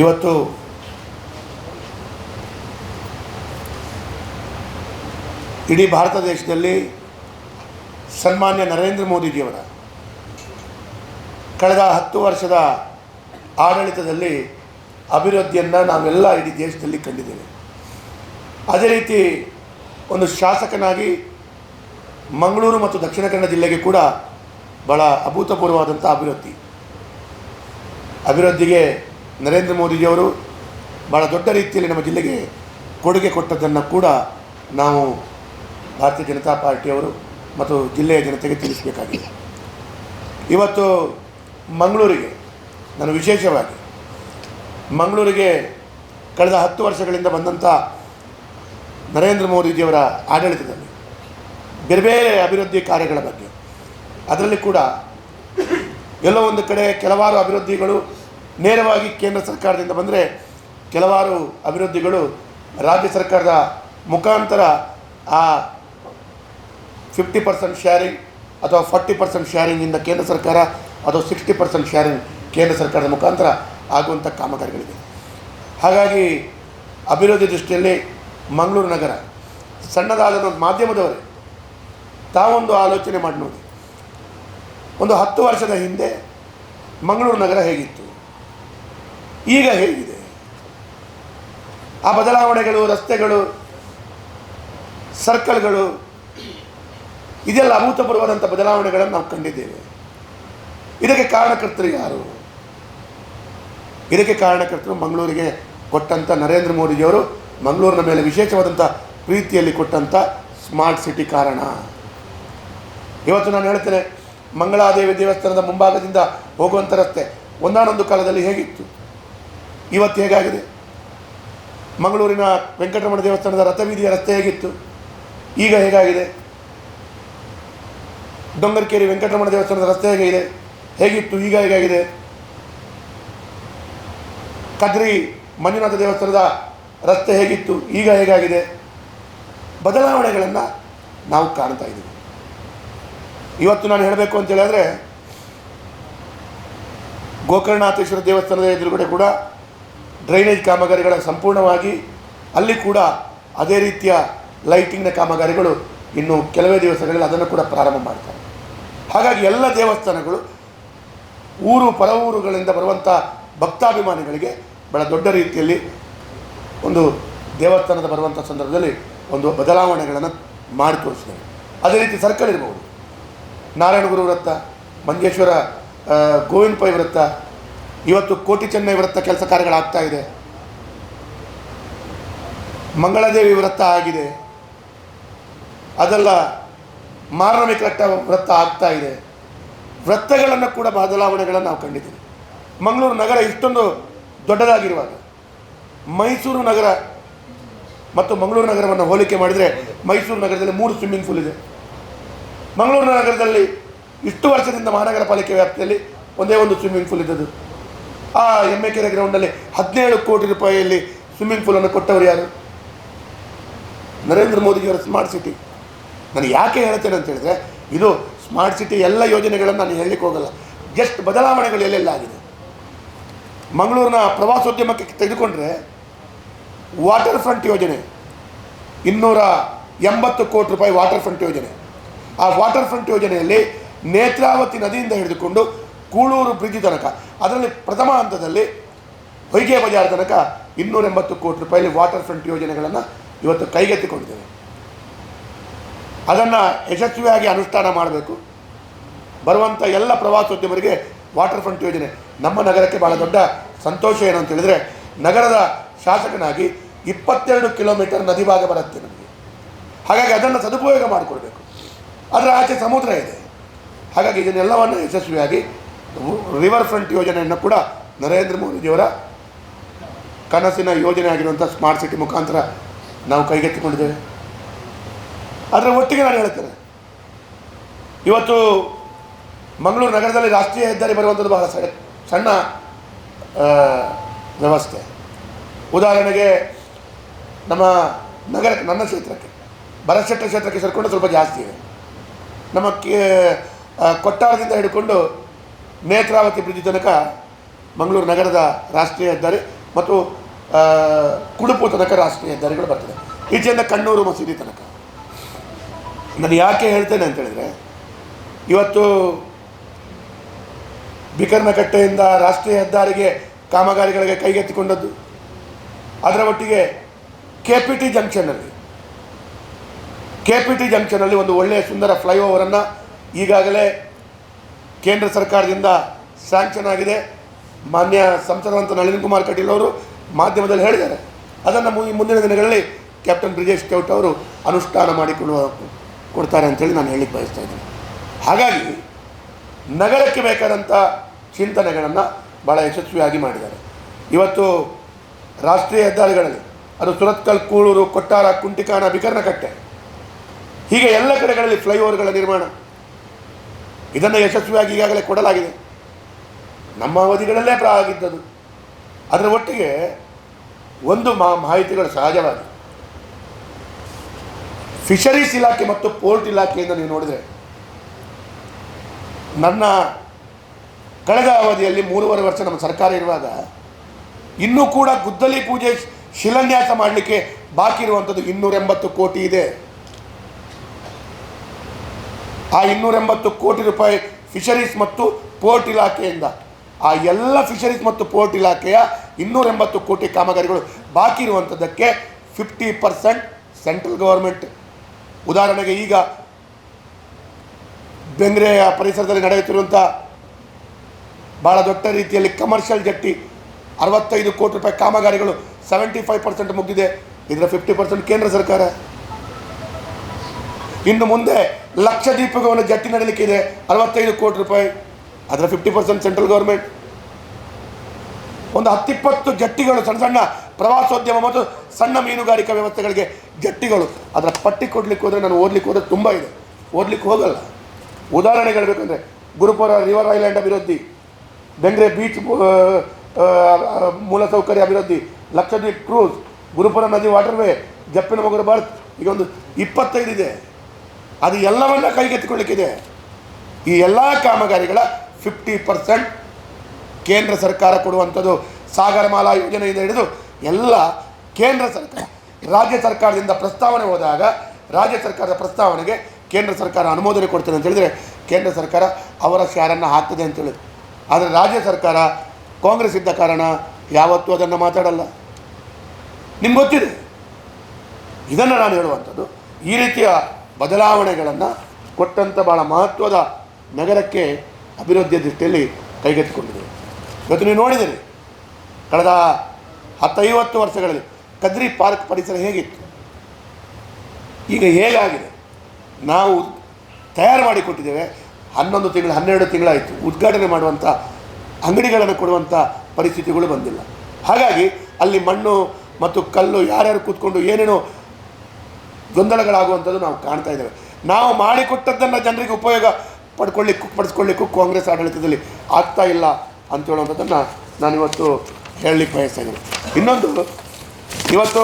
ಇವತ್ತು ಇಡೀ ಭಾರತ ದೇಶದಲ್ಲಿ ಸನ್ಮಾನ್ಯ ನರೇಂದ್ರ ಮೋದಿಜಿಯವರ ಕಳೆದ ಹತ್ತು ವರ್ಷದ ಆಡಳಿತದಲ್ಲಿ ಅಭಿವೃದ್ಧಿಯನ್ನು ನಾವೆಲ್ಲ ಇಡೀ ದೇಶದಲ್ಲಿ ಕಂಡಿದ್ದೇವೆ. ಅದೇ ರೀತಿ ಒಂದು ಶಾಸಕನಾಗಿ ಮಂಗಳೂರು ಮತ್ತು ದಕ್ಷಿಣ ಕನ್ನಡ ಜಿಲ್ಲೆಗೆ ಕೂಡ ಭಾಳ ಅಭೂತಪೂರ್ವವಾದಂಥ ಅಭಿವೃದ್ಧಿ. ಅಭಿವೃದ್ಧಿಗೆ ನರೇಂದ್ರ ಮೋದಿಜಿಯವರು ಭಾಳ ದೊಡ್ಡ ರೀತಿಯಲ್ಲಿ ನಮ್ಮ ಜಿಲ್ಲೆಗೆ ಕೊಡುಗೆ ಕೊಟ್ಟದ್ದನ್ನು ಕೂಡ ನಾವು ಭಾರತೀಯ ಜನತಾ ಪಾರ್ಟಿಯವರು ಮತ್ತು ಜಿಲ್ಲೆಯ ಜನತೆಗೆ ತಿಳಿಸಬೇಕಾಗಿದೆ. ಇವತ್ತು ಮಂಗಳೂರಿಗೆ, ನಾನು ವಿಶೇಷವಾಗಿ ಮಂಗಳೂರಿಗೆ ಕಳೆದ ಹತ್ತು ವರ್ಷಗಳಿಂದ ಬಂದಂಥ ನರೇಂದ್ರ ಮೋದಿಜಿಯವರ ಆಡಳಿತದಲ್ಲಿ ಬೇರೆ ಬೇರೆ ಅಭಿವೃದ್ಧಿ ಕಾರ್ಯಗಳ ಬಗ್ಗೆ ಅದರಲ್ಲಿ ಕೂಡ ಎಲ್ಲೋ ಒಂದು ಕಡೆ ಕೆಲವಾರು ಅಭಿವೃದ್ಧಿಗಳು ನೇರವಾಗಿ ಕೇಂದ್ರ ಸರ್ಕಾರದಿಂದ ಬಂದರೆ ಕೆಲವಾರು ಅಭಿವೃದ್ಧಿಗಳು ರಾಜ್ಯ ಸರ್ಕಾರದ ಮುಖಾಂತರ ಆ ಫಿಫ್ಟಿ ಪರ್ಸೆಂಟ್ ಶೇರಿಂಗ್ ಅಥವಾ ಫಾರ್ಟಿ ಪರ್ಸೆಂಟ್ ಶೇರಿಂಗಿಂದ ಕೇಂದ್ರ ಸರ್ಕಾರ ಅಥವಾ ಸಿಕ್ಸ್ಟಿ ಪರ್ಸೆಂಟ್ ಶೇರಿಂಗ್ ಕೇಂದ್ರ ಸರ್ಕಾರದ ಮುಖಾಂತರ ಆಗುವಂಥ ಕಾಮಗಾರಿಗಳಿವೆ. ಹಾಗಾಗಿ ಅಭಿವೃದ್ಧಿ ದೃಷ್ಟಿಯಲ್ಲಿ ಮಂಗಳೂರು ನಗರ ಸಣ್ಣದಾದ ಮಾಧ್ಯಮದವರೇ ತಾವೊಂದು ಆಲೋಚನೆ ಮಾಡಿ ನೋಡಿ. ಒಂದು ಹತ್ತು ವರ್ಷದ ಹಿಂದೆ ಮಂಗಳೂರು ನಗರ ಹೇಗಿತ್ತು? ಈಗ ಹೇಗಿದೆ? ಆ ಬದಲಾವಣೆಗಳು, ರಸ್ತೆಗಳು, ಸರ್ಕಲ್ಗಳು, ಇದೆಲ್ಲ ಅಭೂತಪೂರ್ವವಾದಂಥ ಬದಲಾವಣೆಗಳನ್ನು ನಾವು ಕಂಡಿದ್ದೇವೆ. ಇದಕ್ಕೆ ಕಾರಣಕರ್ತರು ಯಾರು? ಇದಕ್ಕೆ ಕಾರಣಕರ್ತರು ಮಂಗಳೂರಿಗೆ ಕೊಟ್ಟಂಥ ನರೇಂದ್ರ ಮೋದಿಯವರು ಮಂಗಳೂರಿನ ಮೇಲೆ ವಿಶೇಷವಾದಂಥ ಪ್ರೀತಿಯಲ್ಲಿ ಕೊಟ್ಟಂಥ ಸ್ಮಾರ್ಟ್ ಸಿಟಿ ಕಾರಣ. ಇವತ್ತು ನಾನು ಹೇಳ್ತೇನೆ, ಮಂಗಳಾದೇವಿ ದೇವಸ್ಥಾನದ ಮುಂಭಾಗದಿಂದ ಹೋಗುವಂಥ ರಸ್ತೆ ಒಂದಾನೊಂದು ಕಾಲದಲ್ಲಿ ಹೇಗಿತ್ತು? ಇವತ್ತು ಹೇಗಾಗಿದೆ? ಮಂಗಳೂರಿನ ವೆಂಕಟರಮಣ ದೇವಸ್ಥಾನದ ರಥಬೀದಿಯ ರಸ್ತೆ ಹೇಗಿತ್ತು? ಈಗ ಹೇಗಾಗಿದೆ? ಡೊಂಗರ್ಕೇರಿ ವೆಂಕಟರಮಣ ದೇವಸ್ಥಾನದ ರಸ್ತೆ ಹೇಗಿದೆ? ಹೇಗಿತ್ತು? ಈಗ ಹೇಗಾಗಿದೆ? ಕದ್ರಿ ಮಂಜುನಾಥ ದೇವಸ್ಥಾನದ ರಸ್ತೆ ಹೇಗಿತ್ತು? ಈಗ ಹೇಗಾಗಿದೆ? ಬದಲಾವಣೆಗಳನ್ನು ನಾವು ಕಾಣ್ತಾ ಇದ್ದೀವಿ. ಇವತ್ತು ನಾನು ಹೇಳಬೇಕು ಅಂತ ಹೇಳಿದ್ರೆ ಗೋಕರ್ಣನಾಥೇಶ್ವರ ದೇವಸ್ಥಾನದ ಎದುರುಗಡೆ ಕೂಡ ಡ್ರೈನೇಜ್ ಕಾಮಗಾರಿಗಳ ಸಂಪೂರ್ಣವಾಗಿ ಅಲ್ಲಿ ಕೂಡ ಅದೇ ರೀತಿಯ ಲೈಟಿಂಗ್ನ ಕಾಮಗಾರಿಗಳು ಇನ್ನು ಕೆಲವೇ ದಿವಸಗಳಲ್ಲಿ ಅದನ್ನು ಕೂಡ ಪ್ರಾರಂಭ ಮಾಡ್ತಾರೆ. ಹಾಗಾಗಿ ಎಲ್ಲ ದೇವಸ್ಥಾನಗಳು ಊರು ಪರ ಊರುಗಳಿಂದ ಬರುವಂಥ ಭಕ್ತಾಭಿಮಾನಿಗಳಿಗೆ ಬಹಳ ದೊಡ್ಡ ರೀತಿಯಲ್ಲಿ ಒಂದು ದೇವಸ್ಥಾನದ ಬರುವಂಥ ಸಂದರ್ಭದಲ್ಲಿ ಒಂದು ಬದಲಾವಣೆಗಳನ್ನು ಮಾಡಿ ತೋರಿಸಿದ್ದಾರೆ ಅದೇ ರೀತಿ ಸರ್ಕಲ್ ಇರ್ಬೋದು. ನಾರಾಯಣಗುರು ವೃತ್ತ ಮಂಜೇಶ್ವರ ಗೋವಿಂದ ಪೈ ವೃತ್ತ ಇವತ್ತು ಕೋಟಿ ಚೆನ್ನೈ ವೃತ್ತ ಕೆಲಸ ಕಾರ್ಯಗಳಾಗ್ತಾ ಇದೆ. ಮಂಗಳದೇವಿ ವೃತ್ತ ಆಗಿದೆ. ಅದೆಲ್ಲ ಮಾರನಮಿ ಕಟ್ಟ ವೃತ್ತ ಆಗ್ತಾ ಇದೆ. ವೃತ್ತಗಳನ್ನು ಕೂಡ ಬದಲಾವಣೆಗಳನ್ನು ನಾವು ಕಂಡಿದ್ದೀವಿ. ಮಂಗಳೂರು ನಗರ ಇಷ್ಟೊಂದು ದೊಡ್ಡದಾಗಿರುವಾಗ, ಮೈಸೂರು ನಗರ ಮತ್ತು ಮಂಗಳೂರು ನಗರವನ್ನು ಹೋಲಿಕೆ ಮಾಡಿದರೆ ಮೈಸೂರು ನಗರದಲ್ಲಿ ಮೂರು ಸ್ವಿಮ್ಮಿಂಗ್ ಪೂಲ್ ಇದೆ. ಮಂಗಳೂರು ನಗರದಲ್ಲಿ ಇಷ್ಟು ವರ್ಷದಿಂದ ಮಹಾನಗರ ಪಾಲಿಕೆ ವ್ಯಾಪ್ತಿಯಲ್ಲಿ ಒಂದೇ ಒಂದು ಸ್ವಿಮ್ಮಿಂಗ್ ಪೂಲ್ ಇದ್ದದ್ದು. ಆ ಎಮ್ಮೆಕೆರೆ ಗ್ರೌಂಡಲ್ಲಿ ಹದಿನೇಳು ಕೋಟಿ ರೂಪಾಯಿಯಲ್ಲಿ ಸ್ವಿಮ್ಮಿಂಗ್ ಪೂಲನ್ನು ಕೊಟ್ಟವರು ಯಾರು? ನರೇಂದ್ರ ಮೋದಿಯವರ ಸ್ಮಾರ್ಟ್ ಸಿಟಿ ನಾನು ಯಾಕೆ ಹೇಳ್ತೇನೆ ಅಂತ ಹೇಳಿದ್ರೆ, ಇದು ಸ್ಮಾರ್ಟ್ ಸಿಟಿ ಎಲ್ಲ ಯೋಜನೆಗಳನ್ನು ನಾನು ಹೇಳಲಿಕ್ಕೆ ಹೋಗಲ್ಲ. ಜಸ್ಟ್ ಬದಲಾವಣೆಗಳು ಎಲ್ಲೆಲ್ಲ ಆಗಿದೆ. ಮಂಗಳೂರಿನ ಪ್ರವಾಸೋದ್ಯಮಕ್ಕೆ ತೆಗೆದುಕೊಂಡ್ರೆ ವಾಟರ್ ಫ್ರಂಟ್ ಯೋಜನೆ, ಇನ್ನೂರ ಎಂಬತ್ತು ಕೋಟಿ ರೂಪಾಯಿ ವಾಟರ್ ಫ್ರಂಟ್ ಯೋಜನೆ. ಆ ವಾಟರ್ ಫ್ರಂಟ್ ಯೋಜನೆಯಲ್ಲಿ ನೇತ್ರಾವತಿ ನದಿಯಿಂದ ಹಿಡಿದುಕೊಂಡು ಕೂಳೂರು ಬ್ರಿಡ್ಜ್ ತನಕ. ಅದರಲ್ಲಿ ಪ್ರಥಮ ಹಂತದಲ್ಲಿ ಹೊಯ್ಗೆ ಬಜಾರ್ ತನಕ ಇನ್ನೂರ ಎಂಬತ್ತು ಕೋಟಿ ರೂಪಾಯಿಲಿ ವಾಟರ್ ಫ್ರಂಟ್ ಯೋಜನೆಗಳನ್ನು ಇವತ್ತು ಕೈಗೆತ್ತಿಕೊಂಡಿದ್ದೇವೆ. ಅದನ್ನು ಯಶಸ್ವಿಯಾಗಿ ಅನುಷ್ಠಾನ ಮಾಡಬೇಕು. ಬರುವಂಥ ಎಲ್ಲ ಪ್ರವಾಸೋದ್ಯಮರಿಗೆ ವಾಟರ್ ಫ್ರಂಟ್ ಯೋಜನೆ ನಮ್ಮ ನಗರಕ್ಕೆ ಭಾಳ ದೊಡ್ಡ ಸಂತೋಷ ಏನು ಅಂತ ಹೇಳಿದರೆ, ನಗರದ ಶಾಸಕನಾಗಿ ಇಪ್ಪತ್ತೆರಡು ಕಿಲೋಮೀಟರ್ ನದಿ ಭಾಗ ಬರುತ್ತೆ ನಮಗೆ. ಹಾಗಾಗಿ ಅದನ್ನು ಸದುಪಯೋಗ ಮಾಡಿಕೊಡ್ಬೇಕು. ಅದರ ಆಚೆ ಸಮುದ್ರ ಇದೆ. ಹಾಗಾಗಿ ಇದನ್ನೆಲ್ಲವನ್ನು ಯಶಸ್ವಿಯಾಗಿ ರಿವರ್ ಫ್ರಂಟ್ ಯೋಜನೆಯನ್ನು ಕೂಡ ನರೇಂದ್ರ ಮೋದಿಜಿಯವರ ಕನಸಿನ ಯೋಜನೆ ಆಗಿರುವಂಥ ಸ್ಮಾರ್ಟ್ ಸಿಟಿ ಮುಖಾಂತರ ನಾವು ಕೈಗೆತ್ತಿಕೊಂಡಿದ್ದೇವೆ. ಅದರ ಒಟ್ಟಿಗೆ ನಾನು ಹೇಳ್ತೇನೆ. ಇವತ್ತು ಮಂಗಳೂರು ನಗರದಲ್ಲಿ ರಾಷ್ಟ್ರೀಯ ಹೆದ್ದಾರಿ ಬರುವಂಥದ್ದು ಬಹಳ ಸಣ್ಣ ವ್ಯವಸ್ಥೆ. ಉದಾಹರಣೆಗೆ ನಮ್ಮ ನಗರಕ್ಕೆ ನನ್ನ ಕ್ಷೇತ್ರಕ್ಕೆ, ಬರಶೆಟ್ಟ ಕ್ಷೇತ್ರಕ್ಕೆ ಸೇರಿಕೊಂಡು ಸ್ವಲ್ಪ ಜಾಸ್ತಿ ಇದೆ. ನಮ್ಮ ಕೊಟ್ಟಾರದಿಂದ ಹಿಡ್ಕೊಂಡು ನೇತ್ರಾವತಿ ಬ್ರಿಡ್ಜ್ ತನಕ ಮಂಗಳೂರು ನಗರದ ರಾಷ್ಟ್ರೀಯ ಹೆದ್ದಾರಿ ಮತ್ತು ಕುಡುಪು ತನಕ ರಾಷ್ಟ್ರೀಯ ಹೆದ್ದಾರಿಗಳು ಬರ್ತದೆ. ಈಚೆಯಿಂದ ಕಣ್ಣೂರು ಮಸೀದಿ ತನಕ. ನಾನು ಯಾಕೆ ಹೇಳ್ತೇನೆ ಅಂತೇಳಿದರೆ ಇವತ್ತು ಬಿಕರ್ನಕಟ್ಟೆಯಿಂದ ರಾಷ್ಟ್ರೀಯ ಹೆದ್ದಾರಿಗೆ ಕಾಮಗಾರಿಗಳಿಗೆ ಕೈಗೆತ್ತಿಕೊಂಡದ್ದು, ಅದರ ಒಟ್ಟಿಗೆ ಕೆ ಪಿ ಟಿ ಜಂಕ್ಷನ್ನಲ್ಲಿ ಕೆ ಪಿ ಟಿ ಜಂಕ್ಷನ್ನಲ್ಲಿ ಒಂದು ಒಳ್ಳೆಯ ಸುಂದರ ಫ್ಲೈಓವರನ್ನು ಈಗಾಗಲೇ ಕೇಂದ್ರ ಸರ್ಕಾರದಿಂದ ಸ್ಯಾಂಕ್ಷನ್ ಆಗಿದೆ. ಮಾನ್ಯ ಸಂಸದಂತ ನಳಿನ್ ಕುಮಾರ್ ಕಟೀಲ್ ಅವರು ಮಾಧ್ಯಮದಲ್ಲಿ ಹೇಳಿದ್ದಾರೆ. ಅದನ್ನು ಮುಂದಿನ ದಿನಗಳಲ್ಲಿ ಕ್ಯಾಪ್ಟನ್ ಬ್ರಿಜೇಶ್ ಚೌಟ್ ಅವರು ಅನುಷ್ಠಾನ ಮಾಡಿಕೊಂಡು ಕೊಡ್ತಾರೆ ಅಂತೇಳಿ ನಾನು ಹೇಳಿಕ್ಕೆ ಬಯಸ್ತಾ ಇದ್ದೀನಿ. ಹಾಗಾಗಿ ನಗರಕ್ಕೆ ಬೇಕಾದಂಥ ಚಿಂತನೆಗಳನ್ನು ಭಾಳ ಯಶಸ್ವಿಯಾಗಿ ಮಾಡಿದ್ದಾರೆ. ಇವತ್ತು ರಾಷ್ಟ್ರೀಯ ಹೆದ್ದಾರಿಗಳಲ್ಲಿ ಅದು ಸುರತ್ಕಲ್, ಕೂಳೂರು, ಕೊಟ್ಟಾರ ಕುಂಟಿಕಾನ ಬಿಕರ್ನಕಟ್ಟೆ ಹೀಗೆ ಎಲ್ಲ ಕಡೆಗಳಲ್ಲಿ ಫ್ಲೈಓವರ್ಗಳ ನಿರ್ಮಾಣ ಇದನ್ನು ಯಶಸ್ವಿಯಾಗಿ ಈಗಾಗಲೇ ಕೊಡಲಾಗಿದೆ. ನಮ್ಮ ಅವಧಿಗಳಲ್ಲೇ ಪ್ರಾ ಆಗಿದ್ದದು. ಅದರ ಒಟ್ಟಿಗೆ ಒಂದು ಮಾ, ಮಾಹಿತಿಗಳು ಸಹಜವಾಗಿ. ಫಿಶರೀಸ್ ಇಲಾಖೆ ಮತ್ತು ಪೋರ್ಟ್ ಇಲಾಖೆಯಿಂದ ನೀವು ನೋಡಿದರೆ, ನನ್ನ ಕಳೆದ ಅವಧಿಯಲ್ಲಿ ಮೂರುವರೆ ವರ್ಷ ನಮ್ಮ ಸರ್ಕಾರ ಇರುವಾಗ ಇನ್ನೂ ಕೂಡ ಗುದ್ದಲಿ ಪೂಜೆ ಶಿಲಾನ್ಯಾಸ ಮಾಡಲಿಕ್ಕೆ ಬಾಕಿ ಇರುವಂಥದ್ದು ಇನ್ನೂರೆಂಬತ್ತು ಕೋಟಿ ಇದೆ. ಆ ಇನ್ನೂರ ಎಂಬತ್ತು ಕೋಟಿ ರೂಪಾಯಿ ಫಿಷರೀಸ್ ಮತ್ತು ಪೋರ್ಟ್ ಇಲಾಖೆಯಿಂದ. ಆ ಎಲ್ಲ ಫಿಷರೀಸ್ ಮತ್ತು ಪೋರ್ಟ್ ಇಲಾಖೆಯ ಇನ್ನೂರೆಂಬತ್ತು ಕೋಟಿ ಕಾಮಗಾರಿಗಳು ಬಾಕಿ ಇರುವಂಥದ್ದಕ್ಕೆ ಫಿಫ್ಟಿ ಪರ್ಸೆಂಟ್ ಸೆಂಟ್ರಲ್ ಗೌರ್ಮೆಂಟ್ ಉದಾಹರಣೆಗೆ ಈಗ ಬೆಂಗ್ರೆಯ ಪರಿಸರದಲ್ಲಿ ನಡೆಯುತ್ತಿರುವಂಥ ಭಾಳ ದೊಡ್ಡ ರೀತಿಯಲ್ಲಿ ಕಮರ್ಷಿಯಲ್ ಜಟ್ಟಿ ಅರವತ್ತೈದು ಕೋಟಿ ರೂಪಾಯಿ ಕಾಮಗಾರಿಗಳು ಸೆವೆಂಟಿ ಫೈವ್ ಪರ್ಸೆಂಟ್ ಮುಗಿದಿದೆ. ಇದರ ಫಿಫ್ಟಿ ಪರ್ಸೆಂಟ್ ಕೇಂದ್ರ ಸರ್ಕಾರ. ಇನ್ನು ಮುಂದೆ ಲಕ್ಷದ್ವೀಪಗೆ ಒಂದು ಜಟ್ಟಿ ನಡೀಲಿಕ್ಕಿದೆ ಅರವತ್ತೈದು ಕೋಟಿ ರೂಪಾಯಿ. ಅದರ ಫಿಫ್ಟಿ ಪರ್ಸೆಂಟ್ ಸೆಂಟ್ರಲ್ ಗೌರ್ಮೆಂಟ್ ಒಂದು ಹತ್ತಿಪ್ಪತ್ತು ಜಟ್ಟಿಗಳು, ಸಣ್ಣ ಸಣ್ಣ ಪ್ರವಾಸೋದ್ಯಮ ಮತ್ತು ಸಣ್ಣ ಮೀನುಗಾರಿಕಾ ವ್ಯವಸ್ಥೆಗಳಿಗೆ ಜಟ್ಟಿಗಳು. ಅದರ ಪಟ್ಟಿ ಕೊಡಲಿಕ್ಕೆ ಹೋದರೆ ನಾನು ಓದಲಿಕ್ಕೆ ಹೋದರೆ ತುಂಬ ಇದೆ. ಓದಲಿಕ್ಕೆ ಹೋಗಲ್ಲ. ಉದಾಹರಣೆಗೆ ಹೇಳಬೇಕಂದ್ರೆ ಗುರುಪುರ ರಿವರ್ ಐಲ್ಯಾಂಡ್ ಅಭಿವೃದ್ಧಿ, ಬೆಂಗ್ರೆ ಬೀಚ್ ಮೂಲಸೌಕರ್ಯ ಅಭಿವೃದ್ಧಿ, ಲಕ್ಷದ್ವೀಪ್ ಕ್ರೂಸ್ ಗುರುಪುರ ನದಿ ವಾಟರ್ವೇ ಜಪ್ಪಿನ ಮಗುರು ಬರ್ತ್ ಈಗ ಒಂದು ಇಪ್ಪತ್ತೈದು ಇದೆ. ಅದು ಎಲ್ಲವನ್ನ ಕೈಗೆತ್ತಿಕೊಳ್ಳಿಕ್ಕಿದೆ. ಈ ಎಲ್ಲ ಕಾಮಗಾರಿಗಳ ಫಿಫ್ಟಿ ಪರ್ಸೆಂಟ್ ಕೇಂದ್ರ ಸರ್ಕಾರ ಕೊಡುವಂಥದ್ದು ಸಾಗರಮಾಲಾ ಯೋಜನೆಯಿಂದ ಹಿಡಿದು ಎಲ್ಲ ಕೇಂದ್ರ ಸರ್ಕಾರ, ರಾಜ್ಯ ಸರ್ಕಾರದಿಂದ ಪ್ರಸ್ತಾವನೆ ಹೋದಾಗ ರಾಜ್ಯ ಸರ್ಕಾರದ ಪ್ರಸ್ತಾವನೆಗೆ ಕೇಂದ್ರ ಸರ್ಕಾರ ಅನುಮೋದನೆ ಕೊಡ್ತದೆ ಅಂತ ಹೇಳಿದರೆ ಕೇಂದ್ರ ಸರ್ಕಾರ ಅವರ ಶಾರನ್ನು ಹಾಕ್ತದೆ ಅಂತೇಳಿ ಆದರೆ ರಾಜ್ಯ ಸರ್ಕಾರ ಕಾಂಗ್ರೆಸ್ ಇದ್ದ ಕಾರಣ ಯಾವತ್ತೂ ಅದನ್ನು ಮಾತಾಡಲ್ಲ. ನಿಮ್ಗೆ ಗೊತ್ತಿದೆ? ಇದನ್ನು ನಾನು ಹೇಳುವಂಥದ್ದು ಈ ರೀತಿಯ ಬದಲಾವಣೆಗಳನ್ನು ಕೊಟ್ಟಂಥ ಭಾಳ ಮಹತ್ವದ ನಗರಕ್ಕೆ ಅಭಿವೃದ್ಧಿಯ ದೃಷ್ಟಿಯಲ್ಲಿ ಕೈಗೆತ್ತಿಕೊಂಡಿದೆ. ಇವತ್ತು ನೀವು ನೋಡಿದರೆ ಕಳೆದ ಹತ್ತೈವತ್ತು ವರ್ಷಗಳಲ್ಲಿ ಕದ್ರಿ ಪಾರ್ಕ್ ಪರಿಸರ ಹೇಗಿತ್ತು? ಈಗ ಹೇಗಾಗಿದೆ? ನಾವು ತಯಾರು ಮಾಡಿಕೊಟ್ಟಿದ್ದೇವೆ, ಹನ್ನೊಂದು ತಿಂಗಳು, ಹನ್ನೆರಡು ತಿಂಗಳಾಯಿತು, ಉದ್ಘಾಟನೆ ಮಾಡುವಂಥ ಅಂಗಡಿಗಳನ್ನು ಕೊಡುವಂಥ ಪರಿಸ್ಥಿತಿಗಳು ಬಂದಿಲ್ಲ. ಹಾಗಾಗಿ ಅಲ್ಲಿ ಮಣ್ಣು ಮತ್ತು ಕಲ್ಲು ಯಾರ್ಯಾರು ಕೂತ್ಕೊಂಡು ಏನೇನೋ ಗೊಂದಲಗಳಾಗುವಂಥದ್ದು ನಾವು ಕಾಣ್ತಾ ಇದ್ದೇವೆ. ನಾವು ಮಾಡಿಕೊಟ್ಟದ್ದನ್ನು ಜನರಿಗೆ ಉಪಯೋಗ ಪಡ್ಕೊಳ್ಳಿಕ್ಕೂ ಪಡಿಸ್ಕೊಳ್ಳಿಕ್ಕೂ ಕಾಂಗ್ರೆಸ್ ಆಡಳಿತದಲ್ಲಿ ಆಗ್ತಾ ಇಲ್ಲ ಅಂತ ಹೇಳುವಂಥದ್ದನ್ನು ನಾನಿವತ್ತು ಹೇಳಲಿಕ್ಕೆ ಬಯಸ್ತಾ ಇದ್ದೀನಿ. ಇನ್ನೊಂದು, ಇವತ್ತು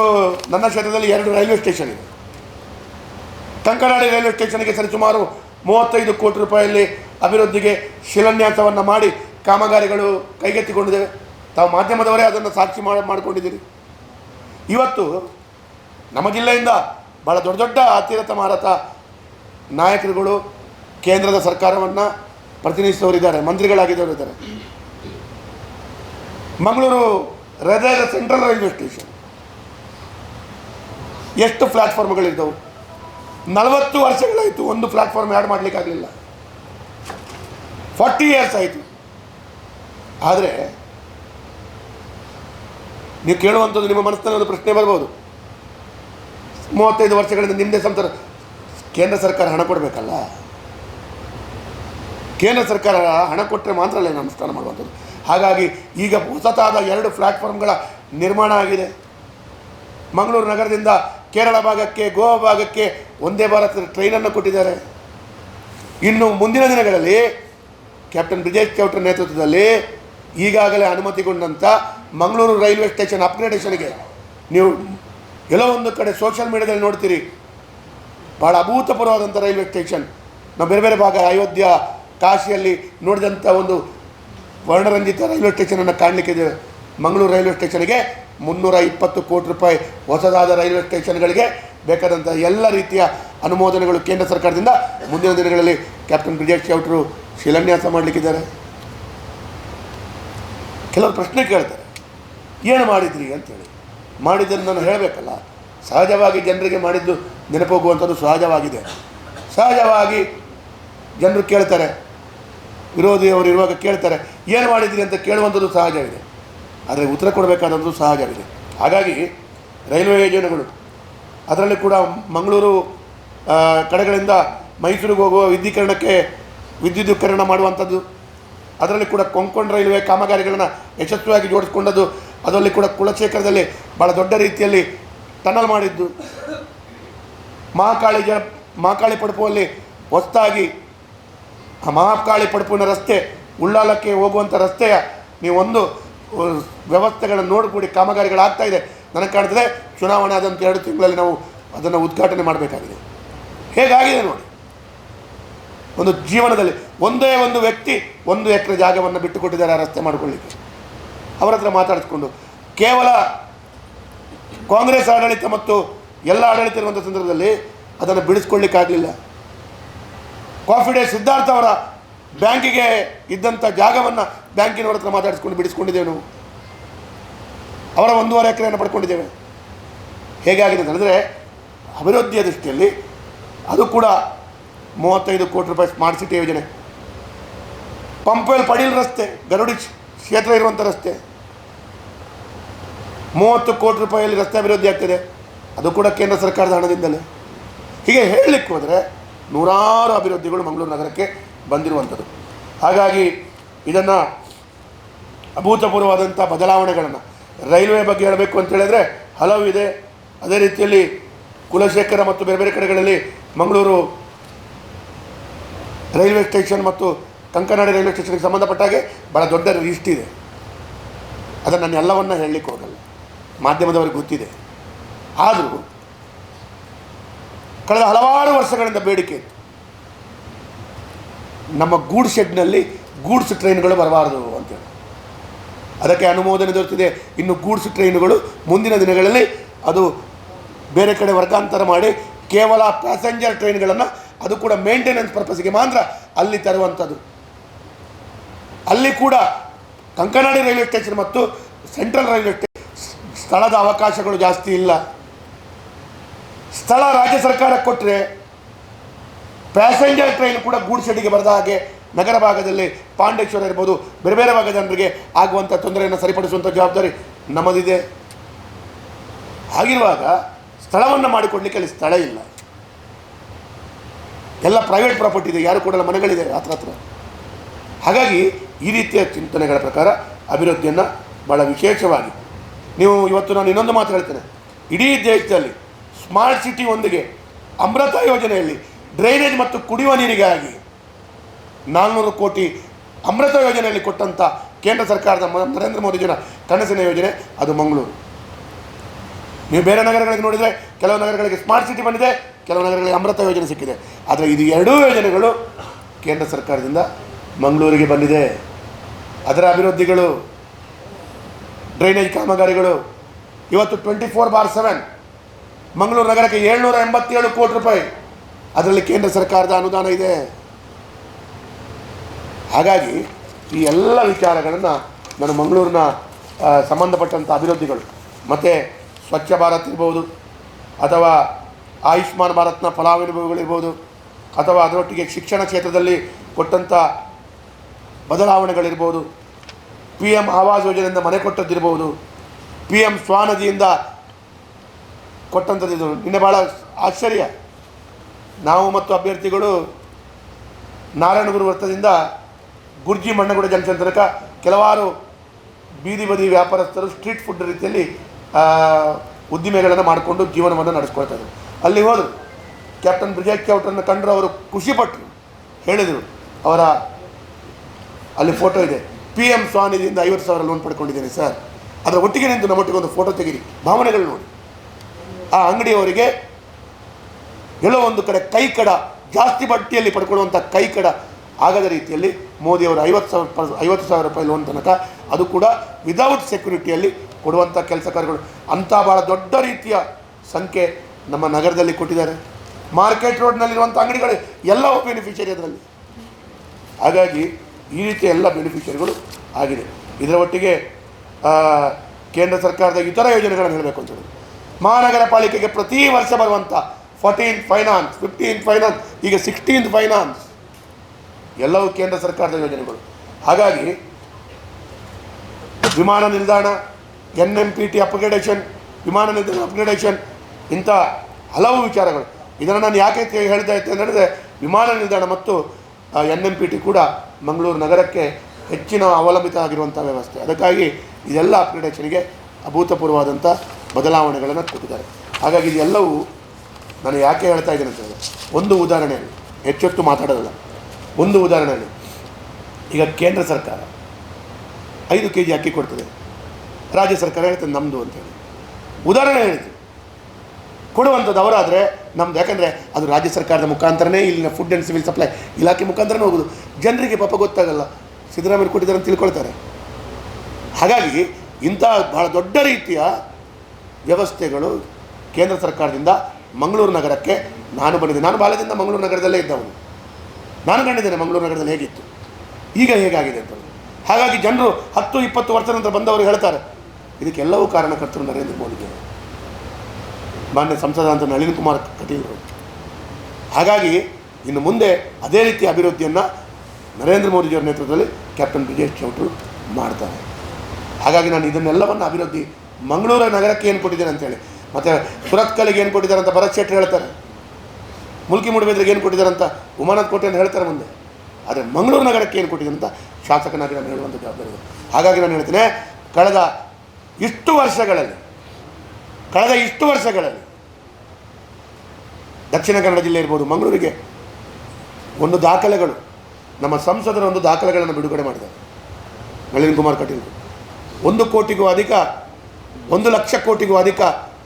ನನ್ನ ಕ್ಷೇತ್ರದಲ್ಲಿ ಎರಡು ರೈಲ್ವೆ ಸ್ಟೇಷನ್ ಇದೆ. ಕಂಕನಾಡಿ ರೈಲ್ವೆ ಸ್ಟೇಷನ್ಗೆ ಸರಿಸುಮಾರು ಮೂವತ್ತೈದು ಕೋಟಿ ರೂಪಾಯಿಯಲ್ಲಿ ಅಭಿವೃದ್ಧಿಗೆ ಶಿಲಾನ್ಯಾಸವನ್ನು ಮಾಡಿ ಕಾಮಗಾರಿಗಳು ಕೈಗೆತ್ತಿಕೊಂಡಿದ್ದೇವೆ. ತಾವು ಮಾಧ್ಯಮದವರೇ ಅದನ್ನು ಸಾಕ್ಷಿ ಮಾಡಿ ಮಾಡಿಕೊಂಡಿದ್ದೀರಿ. ಇವತ್ತು ನಮ್ಮ ಜಿಲ್ಲೆಯಿಂದ ಭಾಳ ದೊಡ್ಡ ದೊಡ್ಡ ಅತಿರಥ ಮಾರತ ನಾಯಕರುಗಳು ಕೇಂದ್ರದ ಸರ್ಕಾರವನ್ನು ಪ್ರತಿನಿಧಿಸುವವರಿದ್ದಾರೆ, ಮಂತ್ರಿಗಳಾಗಿದ್ದವರು ಇದ್ದಾರೆ. ಮಂಗಳೂರು ಹೃದಯದ ಸೆಂಟ್ರಲ್ ರೈಲ್ವೆ ಸ್ಟೇಷನ್. ಎಷ್ಟು ಪ್ಲಾಟ್ಫಾರ್ಮ್ಗಳಿದ್ದವು? ನಲವತ್ತು ವರ್ಷಗಳಾಯಿತು ಒಂದು ಪ್ಲಾಟ್ಫಾರ್ಮ್ ಆ್ಯಡ್ ಮಾಡಲಿಕ್ಕಾಗಲಿಲ್ಲ. ಫಾರ್ಟಿ ಇಯರ್ಸ್ ಆಯಿತು. ಆದರೆ, ನೀವು ಕೇಳುವಂಥದ್ದು ನಿಮ್ಮ ಮನಸ್ಸಿನಲ್ಲಿ ಒಂದು ಪ್ರಶ್ನೆ ಬರ್ಬೋದು. ಮೂವತ್ತೈದು ವರ್ಷಗಳಿಂದ ನಿಮ್ಮದೇ ಸಂತರ ಕೇಂದ್ರ ಸರ್ಕಾರ ಹಣ ಕೊಡಬೇಕಲ್ಲ? ಕೇಂದ್ರ ಸರ್ಕಾರ ಹಣ ಕೊಟ್ಟರೆ ಮಾತ್ರ ಅಲ್ಲೇ ಅನುಷ್ಠಾನ ಮಾಡುವಂಥದ್ದು. ಹಾಗಾಗಿ ಈಗ ಹೊಸತಾದ ಎರಡು ಪ್ಲ್ಯಾಟ್ಫಾರ್ಮ್ಗಳ ನಿರ್ಮಾಣ ಆಗಿದೆ. ಮಂಗಳೂರು ನಗರದಿಂದ ಕೇರಳ ಭಾಗಕ್ಕೆ, ಗೋವಾ ಭಾಗಕ್ಕೆ ಒಂದೇ ಭಾರತ ಟ್ರೈನನ್ನು ಕೊಟ್ಟಿದ್ದಾರೆ. ಇನ್ನು ಮುಂದಿನ ದಿನಗಳಲ್ಲಿ ಕ್ಯಾಪ್ಟನ್ ಬ್ರಿಜೇಶ್ ಚೌಟ್ರ ನೇತೃತ್ವದಲ್ಲಿ ಈಗಾಗಲೇ ಅನುಮತಿಗೊಂಡಂಥ ಮಂಗಳೂರು ರೈಲ್ವೆ ಸ್ಟೇಷನ್ ಅಪ್ಗ್ರೇಡೇಷನ್ಗೆ ನೀವು ಒಂದು ಕಡೆ ಸೋಷಿಯಲ್ ಮೀಡಿಯಾದಲ್ಲಿ ನೋಡ್ತೀರಿ. ಭಾಳ ಅಭೂತಪೂರ್ವವಾದಂಥ ರೈಲ್ವೆ ಸ್ಟೇಷನ್. ನಾವು ಬೇರೆ ಬೇರೆ ಭಾಗ ಅಯೋಧ್ಯ, ಕಾಶಿಯಲ್ಲಿ ನೋಡಿದಂಥ ಒಂದು ವರ್ಣರಂಜಿತ ರೈಲ್ವೆ ಸ್ಟೇಷನನ್ನು ಕಾಣಲಿಕ್ಕಿದ್ದೇವೆ ಮಂಗಳೂರು ರೈಲ್ವೆ ಸ್ಟೇಷನ್ಗೆ ಮುನ್ನೂರ ಇಪ್ಪತ್ತು ಕೋಟಿ ರೂಪಾಯಿ ಹೊಸದಾದ ರೈಲ್ವೆ ಸ್ಟೇಷನ್ಗಳಿಗೆ ಬೇಕಾದಂಥ ಎಲ್ಲ ರೀತಿಯ ಅನುಮೋದನೆಗಳು ಕೇಂದ್ರ ಸರ್ಕಾರದಿಂದ ಮುಂದಿನ ದಿನಗಳಲ್ಲಿ ಕ್ಯಾಪ್ಟನ್ ಬ್ರಿಜೇಶ್ ಚೌಟ್ರು ಶಿಲಾನ್ಯಾಸ ಮಾಡಲಿಕ್ಕಿದ್ದಾರೆ ಕೆಲವರು ಪ್ರಶ್ನೆ ಕೇಳ್ತಾರೆ, ಏನು ಮಾಡಿದ್ರಿ ಅಂತೇಳಿ. ಮಾಡಿದ್ದನ್ನು ನಾನು ಹೇಳಬೇಕಲ್ಲ? ಸಹಜವಾಗಿ ಜನರಿಗೆ ಮಾಡಿದ್ದು ನೆನಪೋಗುವಂಥದ್ದು ಸಹಜವಾಗಿದೆ. ಸಹಜವಾಗಿ ಜನರು ಕೇಳ್ತಾರೆ. ವಿರೋಧಿಯವರು ಇರುವಾಗ ಕೇಳ್ತಾರೆ, ಏನು ಮಾಡಿದ್ದೀರಿ? ಅಂತ ಕೇಳುವಂಥದ್ದು ಸಹಜವಿದೆ. ಆದರೆ ಉತ್ತರ ಕೊಡಬೇಕಾದಂಥದ್ದು ಸಹಜವಿದೆ. ಹಾಗಾಗಿ ರೈಲ್ವೆ ಯೋಜನೆಗಳು, ಅದರಲ್ಲಿ ಕೂಡ ಮಂಗಳೂರು ಕಡೆಗಳಿಂದ ಮೈಸೂರಿಗೆ ಹೋಗುವ ವಿದ್ಯುಕರಣಕ್ಕೆ ವಿದ್ಯುದೀಕರಣ ಮಾಡುವಂಥದ್ದು, ಅದರಲ್ಲಿ ಕೂಡ ಕೊಂಕಣ ರೈಲ್ವೆ ಕಾಮಗಾರಿಗಳನ್ನು ಯಶಸ್ವಿಯಾಗಿ ಜೋಡಿಸ್ಕೊಂಡದ್ದು ಅದರಲ್ಲಿ ಕೂಡ ಕುಲಶೇಖರದಲ್ಲಿ ಭಾಳ ದೊಡ್ಡ ರೀತಿಯಲ್ಲಿ ಟನಲ್ ಮಾಡಿದ್ದು. ಮಹಾಕಾಳಿ ಜ ಮಹಾಕಾಳಿ ಪಡುಪುವಲ್ಲಿ ಹೊಸದಾಗಿ ಆ ಮಹಾಕಾಳಿ ಪಡುಪಿನ ರಸ್ತೆ, ಉಳ್ಳಾಲಕ್ಕೆ ಹೋಗುವಂಥ ರಸ್ತೆಯ ನೀವೊಂದು ವ್ಯವಸ್ಥೆಗಳನ್ನು ನೋಡಿಕೊಡಿ ಕಾಮಗಾರಿಗಳಾಗ್ತಾ ಇದೆ. ನನಗೆ ಕಾಣ್ತದೆ, ಚುನಾವಣೆ ಆದಂಥ ಎರಡು ತಿಂಗಳಲ್ಲಿ ನಾವು ಅದನ್ನು ಉದ್ಘಾಟನೆ ಮಾಡಬೇಕಾಗಿದೆ. ಹೇಗಾಗಿದೆ ನೋಡಿ? ಒಂದು ಜೀವನದಲ್ಲಿ ಒಂದೇ ಒಂದು ವ್ಯಕ್ತಿ ಒಂದು ಎಕರೆ ಜಾಗವನ್ನು ಬಿಟ್ಟುಕೊಟ್ಟಿದ್ದಾರೆ ಆ ರಸ್ತೆ ಮಾಡಿಕೊಳ್ಳಿಕ್ಕೆ. ಅವರ ಹತ್ರ ಮಾತಾಡಿಸ್ಕೊಂಡು ಕೇವಲ ಕಾಂಗ್ರೆಸ್ ಆಡಳಿತ ಮತ್ತು ಎಲ್ಲ ಆಡಳಿತ ಇರುವಂಥ ಸಂದರ್ಭದಲ್ಲಿ ಅದನ್ನು ಬಿಡಿಸ್ಕೊಳ್ಳಿಕ್ಕಾಗಲಿಲ್ಲ. ಕಾಫಿಡೇ ಸಿದ್ಧಾರ್ಥ ಅವರ ಬ್ಯಾಂಕಿಗೆ ಇದ್ದಂಥ ಜಾಗವನ್ನು ಬ್ಯಾಂಕಿನವರ ಹತ್ರ ಮಾತಾಡಿಸ್ಕೊಂಡು ಬಿಡಿಸ್ಕೊಂಡಿದ್ದೇವೆ ನಾವು. ಅವರ ಒಂದೂವರೆ ಎಕರೆಯನ್ನು ಪಡ್ಕೊಂಡಿದ್ದೇವೆ. ಹೇಗಾಗಿದೆ ಅಂತ ಹೇಳಿದ್ರೆ ಅಭಿವೃದ್ಧಿಯ ದೃಷ್ಟಿಯಲ್ಲಿ ಅದು ಕೂಡ ಮೂವತ್ತೈದು ಕೋಟಿ ರೂಪಾಯಿ ಸ್ಮಾರ್ಟ್ ಸಿಟಿ ಯೋಜನೆ. ಪಂಪೆಲ್ ಪಡೀಲ್ ರಸ್ತೆ, ಗರುಡಿ ಕ್ಷೇತ್ರ ಇರುವಂಥ ರಸ್ತೆ. ಮೂವತ್ತು ಕೋಟಿ ರೂಪಾಯಿಯಲ್ಲಿ ರಸ್ತೆ ಅಭಿವೃದ್ಧಿ ಆಗ್ತಿದೆ. ಅದು ಕೂಡ ಕೇಂದ್ರ ಸರ್ಕಾರದ ಹಣದಿಂದಲೇ. ಹೀಗೆ ಹೇಳಲಿಕ್ಕೆ ಹೋದರೆ ನೂರಾರು ಅಭಿವೃದ್ಧಿಗಳು ಮಂಗಳೂರು ನಗರಕ್ಕೆ ಬಂದಿರುವಂಥದ್ದು. ಹಾಗಾಗಿ ಇದನ್ನು ಅಭೂತಪೂರ್ವವಾದಂಥ ಬದಲಾವಣೆಗಳನ್ನು ರೈಲ್ವೆ ಬಗ್ಗೆ ಹೇಳಬೇಕು ಅಂತ ಹೇಳಿದ್ರೆ ಹಲವು ಇದೆ. ಅದೇ ರೀತಿಯಲ್ಲಿ ಕುಲಶೇಖರ ಮತ್ತು ಬೇರೆ ಬೇರೆ ಕಡೆಗಳಲ್ಲಿ ಮಂಗಳೂರು ರೈಲ್ವೆ ಸ್ಟೇಷನ್ ಮತ್ತು ಕಂಕನಾಡಿ ರೈಲ್ವೆ ಸ್ಟೇಷನ್ಗೆ ಸಂಬಂಧಪಟ್ಟ ಹಾಗೆ ಭಾಳ ದೊಡ್ಡ ಲಿಸ್ಟ್ ಇದೆ. ಅದನ್ನು ನಾನು ಎಲ್ಲವನ್ನ ಹೇಳಲಿಕ್ಕೆ ಹೋಗಲ್ಲ. ಮಾಧ್ಯಮದವರಿಗೆ ಗೊತ್ತಿದೆ. ಆದರೂ ಕಳೆದ ಹಲವಾರು ವರ್ಷಗಳಿಂದ ಬೇಡಿಕೆ ಇತ್ತು. ನಮ್ಮ ಗೂಡ್ ಶೆಡ್ನಲ್ಲಿ ಗೂಡ್ಸ್ ಟ್ರೈನ್ಗಳು ಬರಬಾರದು ಅಂತೇಳಿ ಅದಕ್ಕೆ ಅನುಮೋದನೆ ದೊರೆತಿದೆ. ಇನ್ನು ಗೂಡ್ಸ್ ಟ್ರೈನುಗಳು ಮುಂದಿನ ದಿನಗಳಲ್ಲಿ ಅದು ಬೇರೆ ಕಡೆ ವರ್ಗಾಂತರ ಮಾಡಿ ಕೇವಲ ಪ್ಯಾಸೆಂಜರ್ ಟ್ರೈನ್ಗಳನ್ನು ಅದು ಕೂಡ ಮೇಂಟೆನೆನ್ಸ್ ಪರ್ಪಸ್ಗೆ ಮಾತ್ರ ಅಲ್ಲಿ ತರುವಂಥದ್ದು. ಅಲ್ಲಿ ಕೂಡ ಕಂಕನಾಡಿ ರೈಲ್ವೆ ಸ್ಟೇಷನ್ ಮತ್ತು ಸೆಂಟ್ರಲ್ ರೈಲ್ವೆ ಸ್ಟೇ ಸ್ಥಳದ ಅವಕಾಶಗಳು ಜಾಸ್ತಿ ಇಲ್ಲ. ಸ್ಥಳ ರಾಜ್ಯ ಸರ್ಕಾರ ಕೊಟ್ಟರೆ ಪ್ಯಾಸೆಂಜರ್ ಟ್ರೈನ್ ಕೂಡ ಗೂಡ್ಸ್ ಅಡಿಗೆ ಬರದ ಹಾಗೆ ನಗರ ಭಾಗದಲ್ಲಿ ಪಾಂಡೇಶ್ವರ ಇರ್ಬೋದು, ಬೇರೆ ಬೇರೆ ಭಾಗದ ಜನರಿಗೆ ಆಗುವಂಥ ತೊಂದರೆಯನ್ನು ಸರಿಪಡಿಸುವಂಥ ಜವಾಬ್ದಾರಿ ನಮ್ಮದಿದೆ. ಹಾಗಿರುವಾಗ ಸ್ಥಳವನ್ನು ಮಾಡಿಕೊಡ್ಲಿಕ್ಕೆ ಅಲ್ಲಿ ಸ್ಥಳ ಇಲ್ಲ. ಎಲ್ಲ ಪ್ರೈವೇಟ್ ಪ್ರಾಪರ್ಟಿ ಇದೆ, ಯಾರು ಕೂಡಲ್ಲ ಮನೆಗಳಿದೆ ಹತ್ರ ಹತ್ರ ಹಾಗಾಗಿ ಈ ರೀತಿಯ ಚಿಂತನೆಗಳ ಪ್ರಕಾರ ಅಭಿವೃದ್ಧಿಯನ್ನು ಭಾಳ ವಿಶೇಷವಾಗಿ ನೀವು ಇವತ್ತು ನಾನು ಇನ್ನೊಂದು ಮಾತು ಹೇಳ್ತೇನೆ. ಇಡೀ ದೇಶದಲ್ಲಿ ಸ್ಮಾರ್ಟ್ ಸಿಟಿ ಒಂದಿಗೆ ಅಮೃತ ಯೋಜನೆಯಲ್ಲಿ ಡ್ರೈನೇಜ್ ಮತ್ತು ಕುಡಿಯುವ ನೀರಿಗಾಗಿ ನಾನ್ನೂರು ಕೋಟಿ ಅಮೃತ ಯೋಜನೆಯಲ್ಲಿ ಕೊಟ್ಟಂಥ ಕೇಂದ್ರ ಸರ್ಕಾರದ ನರೇಂದ್ರ ಮೋದಿ ಜನ ಕನಸಿನ ಯೋಜನೆ, ಅದು ಮಂಗಳೂರು. ನೀವು ಬೇರೆ ನಗರಗಳಿಗೆ ನೋಡಿದರೆ ಕೆಲವು ನಗರಗಳಿಗೆ ಸ್ಮಾರ್ಟ್ ಸಿಟಿ ಬಂದಿದೆ, ಕೆಲವು ನಗರಗಳಿಗೆ ಅಮೃತ ಯೋಜನೆ ಸಿಕ್ಕಿದೆ. ಆದರೆ ಇದು ಎರಡೂ ಯೋಜನೆಗಳು ಕೇಂದ್ರ ಸರ್ಕಾರದಿಂದ ಮಂಗಳೂರಿಗೆ ಬಂದಿದೆ. ಅದರ ಅಭಿವೃದ್ಧಿಗಳು ಡ್ರೈನೇಜ್ ಕಾಮಗಾರಿಗಳು. ಇವತ್ತು twenty four bar seven Mangaluru ನಗರಕ್ಕೆ ಏಳ್ನೂರ ಎಂಬತ್ತೇಳು ಕೋಟಿ ರೂಪಾಯಿ. ಅದರಲ್ಲಿ ಕೇಂದ್ರ ಸರ್ಕಾರದ ಅನುದಾನ ಇದೆ. ಹಾಗಾಗಿ ಈ ಎಲ್ಲ ವಿಚಾರಗಳನ್ನು ನಾನು ಮಂಗಳೂರಿನ ಸಂಬಂಧಪಟ್ಟಂಥ ಅಭಿವೃದ್ಧಿಗಳು, ಮತ್ತು ಸ್ವಚ್ಛ ಭಾರತ್ ಇರ್ಬೋದು, ಅಥವಾ ಆಯುಷ್ಮಾನ್ ಭಾರತ್ನ ಫಲಾನುಭವಿಗಳಿರ್ಬೋದು ಅಥವಾ ಅದರೊಟ್ಟಿಗೆ ಶಿಕ್ಷಣ ಕ್ಷೇತ್ರದಲ್ಲಿ ಕೊಟ್ಟಂಥ ಬದಲಾವಣೆಗಳಿರ್ಬೋದು ಪಿ ಎಂ ಆವಾಸ್ ಯೋಜನೆಯಿಂದ ಮನೆ ಕೊಟ್ಟದ್ದಿರ್ಬೋದು. ಪಿ ಎಂ ಸ್ವಾನದಿಯಿಂದ ಕೊಟ್ಟಂಥದ್ದು ಇದು ನಿನ್ನೆ ಭಾಳ ಆಶ್ಚರ್ಯ. ನಾವು ಮತ್ತು ಅಭ್ಯರ್ಥಿಗಳು ನಾರಾಯಣಗುರು ವೃತ್ತದಿಂದ ಗುರ್ಜಿ ಮಣ್ಣಗುಡ ಜಂಕ್ಷನ್ ತನಕ ಕೆಲವಾರು ಬೀದಿ ಬದಿ ವ್ಯಾಪಾರಸ್ಥರು ಸ್ಟ್ರೀಟ್ ಫುಡ್ ರೀತಿಯಲ್ಲಿ ಉದ್ದಿಮೆಗಳನ್ನು ಮಾಡಿಕೊಂಡು ಜೀವನವನ್ನು ನಡೆಸ್ಕೊಳ್ತಾ ಇದ್ರು ಅಲ್ಲಿ ಹೋದರು. ಕ್ಯಾಪ್ಟನ್ ಬ್ರಿಜೇಶ್ ಚೌಟ್ರನ್ನು ಕಂಡರು ಅವರು ಖುಷಿಪಟ್ಟರು ಹೇಳಿದರು. ಅವರ, ಅಲ್ಲಿ ಫೋಟೋ ಇದೆ. ಪಿ ಎಂ ಸ್ವಾನಿಧಿಯಿಂದ ಐವತ್ತು ಸಾವಿರ ಲೋನ್ ಪಡ್ಕೊಂಡಿದ್ದೀನಿ ಸರ್ ಅದರ ಒಟ್ಟಿಗೆ ನಿಂತು ನಮ್ಮೊಟ್ಟಿಗೆ ಒಂದು ಫೋಟೋ ತೆಗೀರಿ. ಭಾವನೆಗಳು ನೋಡಿ. ಆ ಅಂಗಡಿಯವರಿಗೆ ಎಲ್ಲೋ ಒಂದು ಕಡೆ ಕೈ ಕಡ, ಜಾಸ್ತಿ ಬಡ್ಡಿಯಲ್ಲಿ ಪಡ್ಕೊಳ್ಳುವಂಥ ಕೈ ಕಡ ಆಗದ ರೀತಿಯಲ್ಲಿ ಮೋದಿಯವರು ಐವತ್ತು ಸಾವಿರ ಐವತ್ತು ಸಾವಿರ ರೂಪಾಯಿ ಲೋನ್ ತನಕ ಅದು ಕೂಡ ವಿದೌಟ್ ಸೆಕ್ಯೂರಿಟಿಯಲ್ಲಿ ಕೊಡುವಂಥ ಕೆಲಸ ಕಾರ್ಯಗಳು. ಅಂಥ ಭಾಳ ದೊಡ್ಡ ರೀತಿಯ ಸಂಖ್ಯೆ ನಮ್ಮ ನಗರದಲ್ಲಿ ಕೊಟ್ಟಿದ್ದಾರೆ. ಮಾರ್ಕೆಟ್ ರೋಡ್ನಲ್ಲಿರುವಂಥ ಅಂಗಡಿಗಳು ಎಲ್ಲವೂ ಬೆನಿಫಿಷರಿ ಅದರಲ್ಲಿ. ಹಾಗಾಗಿ ಈ ರೀತಿ ಎಲ್ಲ ಬೆನಿಫಿಷರಿಗಳು ಆಗಿದೆ. ಇದರ ಒಟ್ಟಿಗೆ ಕೇಂದ್ರ ಸರ್ಕಾರದ ಇತರ ಯೋಜನೆಗಳನ್ನು ಹೇಳಬೇಕು ಅಂತ ಹೇಳಿದ್ರು. ಮಹಾನಗರ ಪಾಲಿಕೆಗೆ ಪ್ರತಿ ವರ್ಷ ಬರುವಂಥ ಫೋರ್ಟೀನ್ ಫೈನಾನ್ಸ್ ಫಿಫ್ಟೀನ್ ಫೈನಾನ್ಸ್ ಈಗ ಸಿಕ್ಸ್ಟೀನ್ತ್ ಫೈನಾನ್ಸ್ ಎಲ್ಲವೂ ಕೇಂದ್ರ ಸರ್ಕಾರದ ಯೋಜನೆಗಳು. ಹಾಗಾಗಿ ವಿಮಾನ ನಿಲ್ದಾಣ N M P T upgradation ವಿಮಾನ ನಿಲ್ದಾಣ ಅಪ್ಗ್ರೇಡೇಷನ್ ಇಂಥ ಹಲವು ವಿಚಾರಗಳು. ಇದನ್ನು ನಾನು ಯಾಕೆ ಹೇಳ್ತಾ ಇದ್ದೆ ಅಂತ ವಿಮಾನ ನಿಲ್ದಾಣ ಮತ್ತು ಎನ್ ಎಂ ಪಿ ಟಿ ಕೂಡ ಮಂಗಳೂರು ನಗರಕ್ಕೆ ಹೆಚ್ಚಿನ ಅವಲಂಬಿತ ಆಗಿರುವಂಥ ವ್ಯವಸ್ಥೆ. ಅದಕ್ಕಾಗಿ ಇದೆಲ್ಲ ಅಪ್ಗ್ರೇಡೇಷನ್ಗೆ ಅಭೂತಪೂರ್ವವಾದಂಥ ಬದಲಾವಣೆಗಳನ್ನು ಕೊಟ್ಟಿದ್ದಾರೆ. ಹಾಗಾಗಿ ಇದೆಲ್ಲವೂ ನಾನು ಯಾಕೆ ಹೇಳ್ತಾ ಇದ್ದೇನೆ ಅಂತ ಹೇಳಿದ್ರೆ, ಒಂದು ಉದಾಹರಣೆಯಲ್ಲಿ, ಹೆಚ್ಚೊತ್ತು ಮಾತಾಡೋದಲ್ಲ. ಒಂದು ಉದಾಹರಣೆಯಲ್ಲಿ, ಈಗ ಕೇಂದ್ರ ಸರ್ಕಾರ ಐದು ಕೆ ಜಿ ಅಕ್ಕಿ ಕೊಡ್ತದೆ. ರಾಜ್ಯ ಸರ್ಕಾರ ಹೇಳ್ತದೆ ನಮ್ಮದು ಅಂತೇಳಿ ಉದಾಹರಣೆ ಹೇಳಿದ್ವಿ ಕೊಡುವಂಥದ್ದು ಅವರಾದರೆ ನಮ್ದು ಯಾಕಂದರೆ ಅದು ರಾಜ್ಯ ಸರ್ಕಾರದ ಮುಖಾಂತರನೇ ಇಲ್ಲಿನ ಫುಡ್ ಆ್ಯಂಡ್ ಸಿವಿಲ್ ಸಪ್ಲೈ ಇಲಾಖೆ ಮುಖಾಂತರನೇ ಹೋಗೋದು. ಜನರಿಗೆ ಪಾಪ ಗೊತ್ತಾಗಲ್ಲ. ಸಿದ್ದರಾಮಯ್ಯ ಕೊಟ್ಟಿದ್ದಾರೆ ಅಂತ ತಿಳ್ಕೊಳ್ತಾರೆ. ಹಾಗಾಗಿ ಇಂಥ ಬಹಳ ದೊಡ್ಡ ರೀತಿಯ ವ್ಯವಸ್ಥೆಗಳು ಕೇಂದ್ರ ಸರ್ಕಾರದಿಂದ ಮಂಗಳೂರು ನಗರಕ್ಕೆ ನಾನು ಬಂದಿದ್ದೆ. ನಾನು ಬಾಲ್ಯದಿಂದ ಮಂಗಳೂರು ನಗರದಲ್ಲೇ ಇದ್ದವನು. ನಾನು ಕಂಡಿದ್ದೇನೆ ಮಂಗಳೂರು ನಗರದಲ್ಲಿ ಹೇಗಿತ್ತು? ಈಗ ಹೇಗಾಗಿದೆ ಅಂತ ಹಾಗಾಗಿ ಜನರು ಹತ್ತು ಇಪ್ಪತ್ತು ವರ್ಷ ನಂತರ ಬಂದವರು ಹೇಳ್ತಾರೆ, ಇದಕ್ಕೆಲ್ಲವೂ ಕಾರಣಕರ್ತರು ನರೇಂದ್ರ ಮೋದಿಗೆ. ಮಾನ್ಯ ಸಂಸದ ಅಂತ ನಳಿನ್ ಕುಮಾರ್ ಕಟೀಲ್ ಹಾಗಾಗಿ ಇನ್ನು ಮುಂದೆ ಅದೇ ರೀತಿಯ ಅಭಿವೃದ್ಧಿಯನ್ನು ನರೇಂದ್ರ ಮೋದಿಜಿಯವರ ನೇತೃತ್ವದಲ್ಲಿ ಕ್ಯಾಪ್ಟನ್ ಬ್ರಿಜೇಶ್ ಚೌಟ್ರು ಮಾಡ್ತಾರೆ. ಹಾಗಾಗಿ ನಾನು ಇದನ್ನೆಲ್ಲವನ್ನು ಅಭಿವೃದ್ಧಿ ಮಂಗಳೂರು ನಗರಕ್ಕೆ ಏನು ಕೊಟ್ಟಿದ್ದೇನೆ ಅಂತೇಳಿ ಮತ್ತು ಸುರತ್ಕಲ್ಗೆ ಏನು ಕೊಟ್ಟಿದ್ದಾರೆ ಅಂತ ಭರತ್ ಶೆಟ್ಟಿ ಹೇಳ್ತಾರೆ. ಮುಲ್ಕಿ ಮುಡಬೇದ್ರಿಗೆ ಏನು ಕೊಟ್ಟಿದ್ದಾರೆ ಅಂತ ಉಮಾನತ್ ಕೋಟೆ ಅಂತ ಹೇಳ್ತಾರೆ ಮುಂದೆ. ಆದರೆ ಮಂಗಳೂರು ನಗರಕ್ಕೆ ಏನು ಕೊಟ್ಟಿದ್ದಾರೆ ಅಂತ ಶಾಸಕನಾಗಿ ನಾನು ಹೇಳುವಂಥ ಜವಾಬ್ದಾರಿ ಹಾಗಾಗಿ ನಾನು ಹೇಳ್ತೇನೆ, ಕಳೆದ ಇಷ್ಟು ವರ್ಷಗಳಲ್ಲಿ ಕಳೆದ ಇಷ್ಟು ವರ್ಷಗಳಲ್ಲಿ ದಕ್ಷಿಣ ಕನ್ನಡ ಜಿಲ್ಲೆ ಇರ್ಬೋದು, ಮಂಗಳೂರಿಗೆ ಒಂದು ದಾಖಲೆಗಳು, ನಮ್ಮ ಸಂಸದರ ಒಂದು ದಾಖಲೆಗಳನ್ನು ಬಿಡುಗಡೆ ಮಾಡಿದ್ದಾರೆ. ನಳಿನ್ ಕುಮಾರ್ ಕಟೀಲ್. ಒಂದು ಕೋಟಿಗೂ ಅಧಿಕ, ಒಂದು ಲಕ್ಷ ಕೋಟಿಗೂ ಅಧಿಕ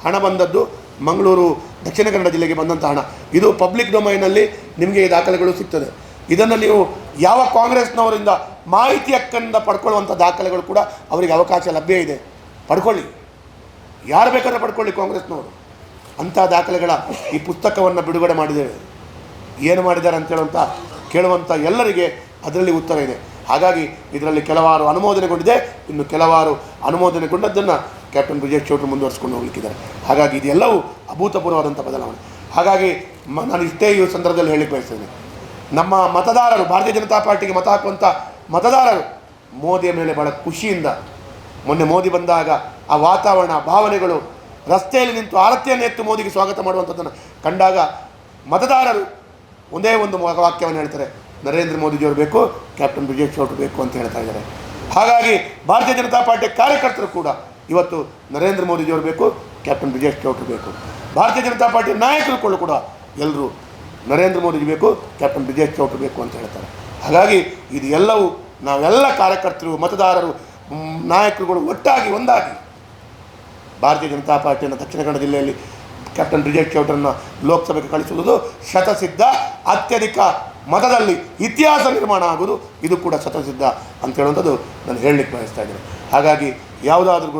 ಹಣ ಬಂದದ್ದು ಮಂಗಳೂರು ದಕ್ಷಿಣ ಕನ್ನಡ ಜಿಲ್ಲೆಗೆ ಬಂದಂಥ ಹಣ. ಇದು ಪಬ್ಲಿಕ್ ಡೊಮೈನಲ್ಲಿ ನಿಮಗೆ ಈ ದಾಖಲೆಗಳು ಸಿಗ್ತದೆ. ಇದನ್ನು ನೀವು ಯಾವ ಕಾಂಗ್ರೆಸ್ನವರಿಂದ ಮಾಹಿತಿ ಹಕ್ಕನ್ನು ಪಡ್ಕೊಳ್ಳುವಂಥ ದಾಖಲೆಗಳು ಕೂಡ ಅವರಿಗೆ ಅವಕಾಶ ಲಭ್ಯ ಇದೆ. ಪಡ್ಕೊಳ್ಳಿ. ಯಾರು ಬೇಕಾದ್ರೆ ಪಡ್ಕೊಳ್ಳಿ ಕಾಂಗ್ರೆಸ್ನವರು. ಅಂಥ ದಾಖಲೆಗಳ ಈ ಪುಸ್ತಕವನ್ನು ಬಿಡುಗಡೆ ಮಾಡಿದ್ದೇವೆ. ಏನು ಮಾಡಿದ್ದಾರೆ ಅಂತ ಹೇಳುವಂಥ ಕೇಳುವಂಥ ಎಲ್ಲರಿಗೆ ಅದರಲ್ಲಿ ಉತ್ತರ ಇದೆ. ಹಾಗಾಗಿ ಇದರಲ್ಲಿ ಕೆಲವಾರು ಅನುಮೋದನೆಗೊಂಡಿದೆ. ಇನ್ನು ಕೆಲವಾರು ಅನುಮೋದನೆಗೊಂಡದ್ದನ್ನು ಕ್ಯಾಪ್ಟನ್ ಬ್ರಿಜೇಶ್ ಚೌಟ್ರು ಮುಂದುವರಿಸ್ಕೊಂಡು ಹೋಗ್ಲಿಕ್ಕಿದ್ದಾರೆ. ಹಾಗಾಗಿ ಇದೆಲ್ಲವೂ ಅಭೂತಪೂರ್ವವಾದಂಥ ಬದಲಾವಣೆ. ಹಾಗಾಗಿ ಮ, ನಾನು ಇಷ್ಟೇ ಈ ಸಂದರ್ಭದಲ್ಲಿ ಹೇಳಿಕ್ಕೆ ಬಯಸ್ತೇನೆ. ನಮ್ಮ ಮತದಾರರು, ಭಾರತೀಯ ಜನತಾ ಪಾರ್ಟಿಗೆ ಮತ ಹಾಕುವಂಥ ಮತದಾರರು ಮೋದಿಯ ಮೇಲೆ ಭಾಳ ಖುಷಿಯಿಂದ, ಮೊನ್ನೆ ಮೋದಿ ಬಂದಾಗ ಆ ವಾತಾವರಣ, ಭಾವನೆಗಳು, ರಸ್ತೆಯಲ್ಲಿ ನಿಂತು ಆರತಿಯನ್ನು ಎತ್ತು ಮೋದಿಗೆ ಸ್ವಾಗತ ಮಾಡುವಂಥದ್ದನ್ನು ಕಂಡಾಗ ಮತದಾರರು ಒಂದೇ ಒಂದು ವಾಕ್ಯವನ್ನು ಹೇಳ್ತಾರೆ, ನರೇಂದ್ರ ಮೋದಿಜಿಯವರು ಬೇಕು, ಕ್ಯಾಪ್ಟನ್ ಬ್ರಿಜೇಶ್ ಚೌಟ್ರು ಬೇಕು ಅಂತ ಹೇಳ್ತಾ ಇದ್ದಾರೆ. ಹಾಗಾಗಿ ಭಾರತೀಯ ಜನತಾ ಪಾರ್ಟಿ ಕಾರ್ಯಕರ್ತರು ಕೂಡ ಇವತ್ತು ನರೇಂದ್ರ ಮೋದಿಜಿಯವರು ಬೇಕು, ಕ್ಯಾಪ್ಟನ್ ಬ್ರಿಜೇಶ್ ಚೌಟ್ರು ಬೇಕು. ಭಾರತೀಯ ಜನತಾ ಪಾರ್ಟಿ ನಾಯಕರುಗಳು ಕೂಡ ಎಲ್ಲರೂ ನರೇಂದ್ರ ಮೋದಿಜಿ ಬೇಕು, ಕ್ಯಾಪ್ಟನ್ ಬ್ರಿಜೇಶ್ ಚೌಟ್ರು ಬೇಕು ಅಂತ ಹೇಳ್ತಾರೆ. ಹಾಗಾಗಿ ಇದು ಎಲ್ಲವೂ ನಾವೆಲ್ಲ ಕಾರ್ಯಕರ್ತರು, ಮತದಾರರು ನಾಯಕರುಗಳು ಒಟ್ಟಾಗಿ, ಒಂದಾಗಿ ಭಾರತೀಯ ಜನತಾ ಪಾರ್ಟಿಯನ್ನು ದಕ್ಷಿಣ ಕನ್ನಡ ಜಿಲ್ಲೆಯಲ್ಲಿ ಕ್ಯಾಪ್ಟನ್ ಬ್ರಿಜೇಶ್ ಚೌಟ್ರನ್ನು ಲೋಕಸಭೆಗೆ ಕಳಿಸುವುದು ಶತಸಿದ್ಧ, ಅತ್ಯಧಿಕ ಮತದಲ್ಲಿ ಇತಿಹಾಸ ನಿರ್ಮಾಣ ಆಗುವುದು, ಇದು ಕೂಡ ಶತಸಿದ್ಧ ಅಂತ ಹೇಳುವಂಥದ್ದು ನಾನು ಹೇಳಲಿಕ್ಕೆ ಬಯಸ್ತಾ ಇದ್ದೇನೆ. ಹಾಗಾಗಿ ಯಾವುದಾದ್ರೂ